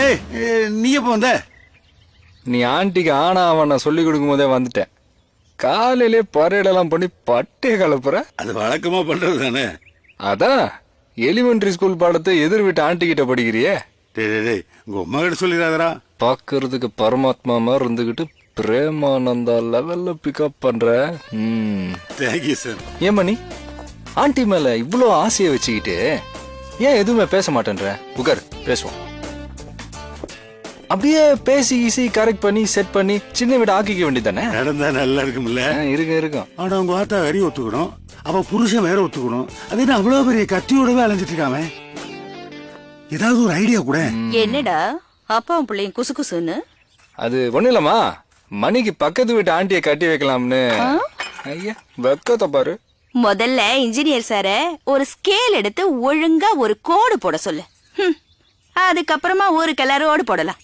ஏய் நீ எப்போ வந்த? நீ ஆண்டிக்கு ஆனா அவன் நான் சொல்லி கொடுக்கும் போதே வந்துட்டேன். காலையிலே பரேடெல்லாம் பண்ணி பட்டே கலப்புற? அது வழக்கமா பண்றது தானே? அதான் எலிமெண்டரி ஸ்கூல் பாடத்தை எதிர் வீட்டு ஆண்டி கிட்ட படிக்கிறியே? டேய் டேய், டேய் உங்க அம்மா கிட்ட சொல்லிடாதடா. பார்க்கறதுக்கு பரமாத்மா மாதிரி இருந்துகிட்டு பிரேமானந்தா லெவல்ல பிக்கப் பண்ற. ம். தேங்க்யூ சார் ஏன் மணி ஆண்டி மேல இவ்வளோ ஆசையை வச்சுக்கிட்டு ஏன் எதுவுமே பேச மாட்டேன்ற? உகர் பேசுவோம். அப்படியே பேசி ஈசி கரெக்ட் பண்ணி செட் பண்ணி சின்ன வீடு ஆக்கிக்க வேண்டியதானே நடந்தா நல்லா இருக்கும்ல. இருக்கும் இருக்கும். ஆனா உங்க ஆத்தா வெறி ஒத்துக்கணும். அவ புருஷன் வேற ஒத்துக்கணும். அது என்ன அவ்வளவு பெரிய கத்தியோடவே அலைஞ்சிட்டு இருக்காம? ஏதாவது ஒரு ஐடியா கூட. என்னடா? அப்பாவும் பிள்ளையும் குசு குசுன்னு? அது ஒண்ணும் இல்லம்மா. மணிக்கு பக்கத்து வீட்டு ஆண்டியை கட்டி வைக்கலாம்னு. ஐயா வெக்கத்தை பாரு. முதல்ல இன்ஜினியர் சார ஒரு ஸ்கேல் எடுத்து ஒழுங்கா ஒரு கோடு போட சொல்லு. அதுக்கப்புறமா ஒரு கலரோடு போடலாம்.